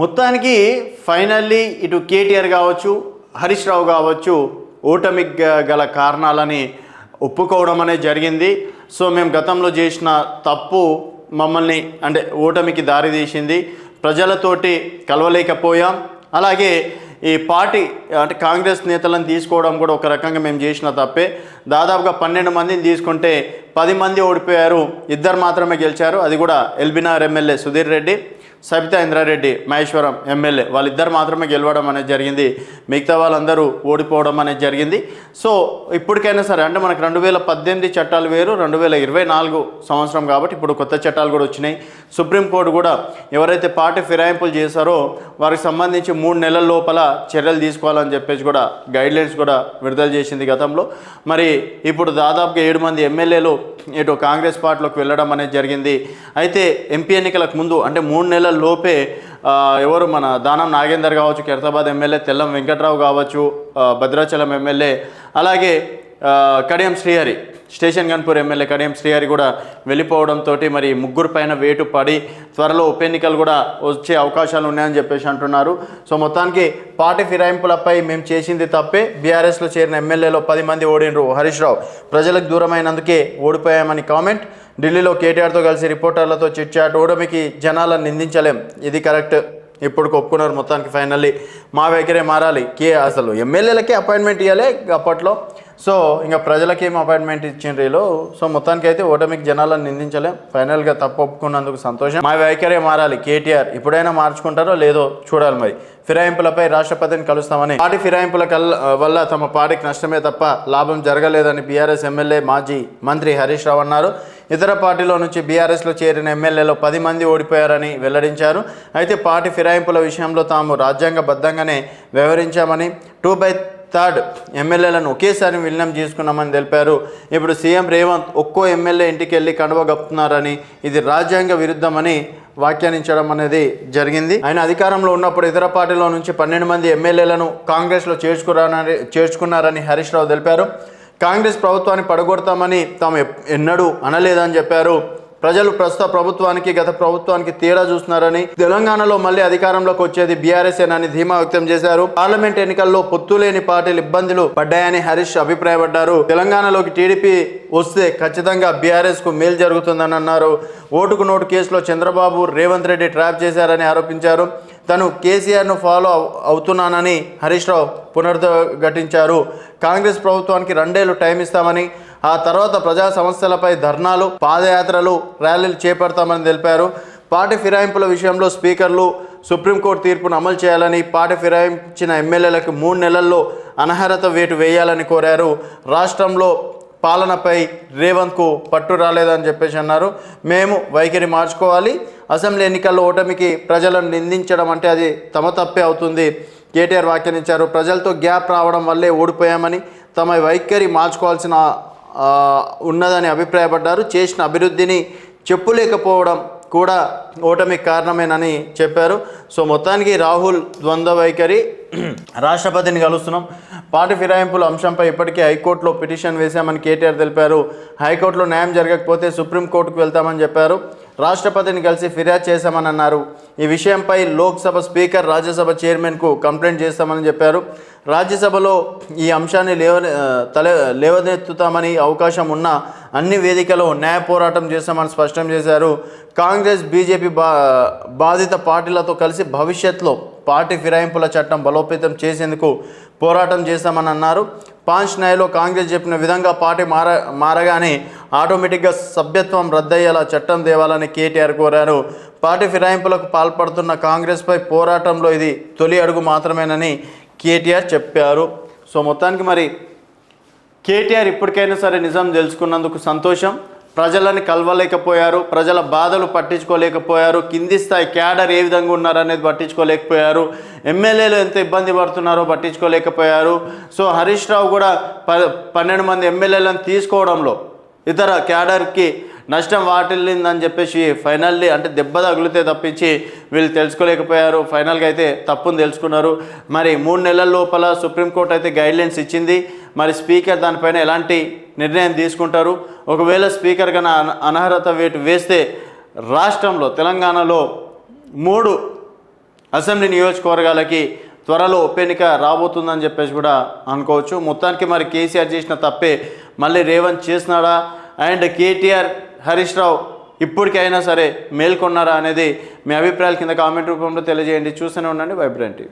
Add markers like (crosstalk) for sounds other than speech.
మొత్తానికి ఫైనల్లీ ఇటు కేటీఆర్ కావచ్చు హరీష్ రావు కావచ్చు ఓటమికి గల కారణాలని ఒప్పుకోవడం అనేది జరిగింది. సో మేము గతంలో చేసిన తప్పు మమ్మల్ని అంటే ఓటమికి దారి తీసింది. ప్రజలతోటి కలవలేకపోయాం. అలాగే ఈ పార్టీ అంటే కాంగ్రెస్ నేతలను తీసుకోవడం కూడా ఒక రకంగా మేము చేసిన తప్పే. దాదాపుగా పన్నెండు మందిని తీసుకుంటే పది మంది ఓడిపోయారు. ఇద్దరు మాత్రమే గెలిచారు. అది కూడా ఎల్బినార్ ఎమ్మెల్యే సుధీర్ రెడ్డి సబితా ఇంద్రారెడ్డి మహేశ్వరం ఎమ్మెల్యే. వాళ్ళిద్దరు మాత్రమే గెలవడం అనేది జరిగింది. మిగతా వాళ్ళందరూ ఓడిపోవడం అనేది జరిగింది. సో ఇప్పటికైనా సరే అంటే మనకు రెండు వేల పద్దెనిమిది చట్టాలు వేరు రెండు వేల ఇరవై నాలుగు సంవత్సరం కాబట్టి ఇప్పుడు కొత్త చట్టాలు కూడా వచ్చినాయి. సుప్రీంకోర్టు కూడా ఎవరైతే పార్టీ ఫిరాయింపులు చేశారో వారికి సంబంధించి మూడు నెలల లోపల చర్యలు తీసుకోవాలని చెప్పేసి కూడా గైడ్లైన్స్ కూడా విడుదల చేసింది గతంలో. మరి ఇప్పుడు దాదాపుగా ఏడు మంది ఎమ్మెల్యేలు ఇటు కాంగ్రెస్ పార్టీలోకి వెళ్ళడం అనేది జరిగింది. అయితే ఎంపీ ఎన్నికలకు ముందు అంటే మూడు నెలల లోపే ఎవరు మన దానం నాగేందర్ కావచ్చు ఖైరతాబాద్ ఎమ్మెల్యే తెల్లం వెంకట్రావు కావచ్చు భద్రాచలం ఎమ్మెల్యే అలాగే కడియం శ్రీహరి స్టేషన్ గన్పూర్ ఎమ్మెల్యే కడియం శ్రీహరి కూడా వెళ్ళిపోవడంతో మరి ముగ్గురు పైన వేటు పడి త్వరలో ఉప ఎన్నికలు కూడా వచ్చే అవకాశాలు ఉన్నాయని చెప్పేసి అంటున్నారు. సో మొత్తానికి పార్టీ ఫిరాయింపులపై మేము చేసింది తప్పే. బీఆర్ఎస్లో చేరిన ఎమ్మెల్యేలో పది మంది ఓడినరు హరీష్ రావు. ప్రజలకు దూరమైనందుకే ఓడిపోయామని కామెంట్. ఢిల్లీలో కేటీఆర్తో కలిసి రిపోర్టర్లతో చిట్చాట్ ఓడమికి జనాలను నిందించలేం. ఇది కరెక్ట్. ఇప్పుడు ఒప్పుకున్నారు మొత్తానికి ఫైనల్లీ. మా వైఖరే మారాలి. కే అసలు ఎమ్మెల్యేలకే అపాయింట్మెంట్ ఇవ్వాలి అప్పట్లో. సో ఇంకా ప్రజలకి ఏం అపాయింట్మెంట్ ఇచ్చిండ్రు సో మొత్తానికి అయితే ఓటమికి జనాలను నిందించలేం. ఫైనల్గా తప్పు ఒప్పుకున్నందుకు సంతోషం. మా వైఖరి మారాలి. కేటీఆర్ ఇప్పుడైనా మార్చుకుంటారో లేదో చూడాలి మరి. ఫిరాయింపులపై రాష్ట్రపతిని కలుస్తామని. పార్టీ ఫిరాయింపుల కల్- వల్ల తమ పార్టీకి నష్టమే తప్ప లాభం జరగలేదని బీఆర్ఎస్ ఎమ్మెల్యే మాజీ మంత్రి హరీష్ రావు అన్నారు. ఇతర పార్టీలో నుంచి బీఆర్ఎస్లో చేరిన ఎమ్మెల్యేలో పది మంది ఓడిపోయారని వెల్లడించారు. అయితే పార్టీ ఫిరాయింపుల విషయంలో తాము రాజ్యాంగబద్ధంగానే వ్యవహరించామని టూ బై థర్డ్ ఎమ్మెల్యేలను ఒకేసారి విలీనం చేసుకున్నామని తెలిపారు. ఇప్పుడు సీఎం రేవంత్ ఒక్కో ఎమ్మెల్యే ఇంటికి వెళ్ళి కండువ ఇది రాజ్యాంగ విరుద్ధమని వ్యాఖ్యానించడం అనేది జరిగింది. ఆయన అధికారంలో ఉన్నప్పుడు ఇతర పార్టీలో నుంచి పన్నెండు మంది ఎమ్మెల్యేలను కాంగ్రెస్లో చేర్చుకురానని చేర్చుకున్నారని హరీష్ రావు తెలిపారు. కాంగ్రెస్ ప్రభుత్వాన్ని పడగొడతామని తాము ఎన్నడూ అనలేదని చెప్పారు. ప్రజలు ప్రస్తుత ప్రభుత్వానికి గత ప్రభుత్వానికి తేడా చూస్తున్నారని తెలంగాణలో మళ్ళీ అధికారంలోకి వచ్చేది బీఆర్ఎస్ అని ధీమా వ్యక్తం చేశారు. పార్లమెంట్ ఎన్నికల్లో పొత్తులేని పార్టీలు ఇబ్బందులు పడ్డాయని హరీష్ అభిప్రాయపడ్డారు. తెలంగాణలోకి టీడీపీ వస్తే ఖచ్చితంగా బీఆర్ఎస్కు మేలు జరుగుతుందని అన్నారు. ఓటుకు నోటు కేసులో చంద్రబాబు రేవంత్ రెడ్డి ట్రాప్ చేశారని ఆరోపించారు. తను కేసీఆర్ను ఫాలో అవుతున్నానని హరీష్ రావు పునరుద్ఘటించారు కాంగ్రెస్ ప్రభుత్వానికి రెండేళ్ళు టైం ఇస్తామని ఆ తర్వాత ప్రజా సమస్యలపై ధర్నాలు పాదయాత్రలు ర్యాలీలు చేపడతామని తెలిపారు. పార్టీ ఫిరాయింపుల విషయంలో స్పీకర్లు సుప్రీంకోర్టు తీర్పును అమలు చేయాలని పార్టీ ఫిరాయించిన ఎమ్మెల్యేలకు మూడు నెలల్లో అనర్హత వేటు వేయాలని కోరారు. రాష్ట్రంలో పాలనపై రేవంత్కు పట్టు రాలేదని చెప్పేసి అన్నారు. మేము వైఖరి మార్చుకోవాలి. అసెంబ్లీ ఎన్నికల్లో ఓటమికి ప్రజలను నిందించడం అంటే అది తమ తప్పే అవుతుంది. కేటీఆర్ వ్యాఖ్యానించారు ప్రజలతో గ్యాప్ రావడం వల్లే ఓడిపోయామని తమ వైఖరి మార్చుకోవాల్సిన ఉన్నదని అభిప్రాయపడ్డారు. చేసిన అభివృద్ధిని చెప్పులేకపోవడం కూడా ఓటమికి కారణమేనని చెప్పారు. సో మొత్తానికి రాహుల్ ద్వంద్వ వైఖరి (clears throat) రాష్ట్రపతిని కలుస్తున్నాం. పార్టీ ఫిరాయింపుల అంశంపై ఇప్పటికే హైకోర్టులో పిటిషన్ వేశామని కేటీఆర్ తెలిపారు. హైకోర్టులో న్యాయం జరగకపోతే సుప్రీంకోర్టుకు వెళ్తామని చెప్పారు. రాష్ట్రపతిని కలిసి ఫిర్యాదు చేశామని అన్నారు. ఈ విషయంపై లోక్సభ స్పీకర్ రాజ్యసభ చైర్మన్కు కంప్లైంట్ చేస్తామని చెప్పారు. రాజ్యసభలో ఈ అంశాన్ని లేవ తల లేవనెత్తుతామని అవకాశం ఉన్న అన్ని వేదికలో న్యాయ పోరాటం చేస్తామని స్పష్టం చేశారు. కాంగ్రెస్ బీజేపీ బా బాధిత పార్టీలతో కలిసి భవిష్యత్తులో పార్టీ ఫిరాయింపుల చట్టం బలోపేతం చేసేందుకు పోరాటం చేస్తామని అన్నారు. పాంచ్ న్యాయలో కాంగ్రెస్ చెప్పిన విధంగా పార్టీ మార మారగానే ఆటోమేటిక్గా సభ్యత్వం రద్దయ్యేలా చట్టం తేవాలని కేటీఆర్ కోరారు. పార్టీ ఫిరాయింపులకు పాల్పడుతున్న కాంగ్రెస్పై పోరాటంలో ఇది తొలి అడుగు మాత్రమేనని కేటీఆర్ చెప్పారు. సో మొత్తానికి మరి కేటీఆర్ ఇప్పటికైనా సరే నిజం తెలుసుకున్నందుకు సంతోషం. ప్రజలని కలవలేకపోయారు ప్రజల బాధలు పట్టించుకోలేకపోయారు కింది స్థాయి క్యాడర్ ఏ విధంగా ఉన్నారనేది పట్టించుకోలేకపోయారు ఎమ్మెల్యేలు ఎంత ఇబ్బంది పడుతున్నారో పట్టించుకోలేకపోయారు. సో హరీష్ రావు కూడా ప పన్నెండు మంది ఎమ్మెల్యేలను తీసుకోవడంలో ఇతర క్యాడర్కి నష్టం వాటిల్లిందని చెప్పేసి ఫైనల్లీ అంటే దెబ్బ తగిలితే తప్పించి వీళ్ళు తెలుసుకోలేకపోయారు. ఫైనల్గా అయితే తప్పుని తెలుసుకున్నారు. మరి మూడు నెలల లోపల సుప్రీంకోర్టు అయితే గైడ్లైన్స్ ఇచ్చింది. మరి స్పీకర్ దానిపైన ఎలాంటి నిర్ణయం తీసుకుంటారు? ఒకవేళ స్పీకర్ కన్నా అనర్హత వేటు వేస్తే రాష్ట్రంలో తెలంగాణలో మూడు అసెంబ్లీ నియోజకవర్గాలకి త్వరలో ఉప ఎన్నిక రాబోతుందని చెప్పేసి కూడా అనుకోవచ్చు. మొత్తానికి మరి కేసీఆర్ చేసిన తప్పే. మళ్ళీ రేవంత్ చేసినాడా? అండ్ కేటీఆర్ హరీష్ రావు ఇప్పటికైనా సరే మేల్కొన్నారా అనేది మీ అభిప్రాయాల కింద కామెంట్ రూపంలో తెలియజేయండి. చూస్తూనే ఉండండి. వైబ్రెంట్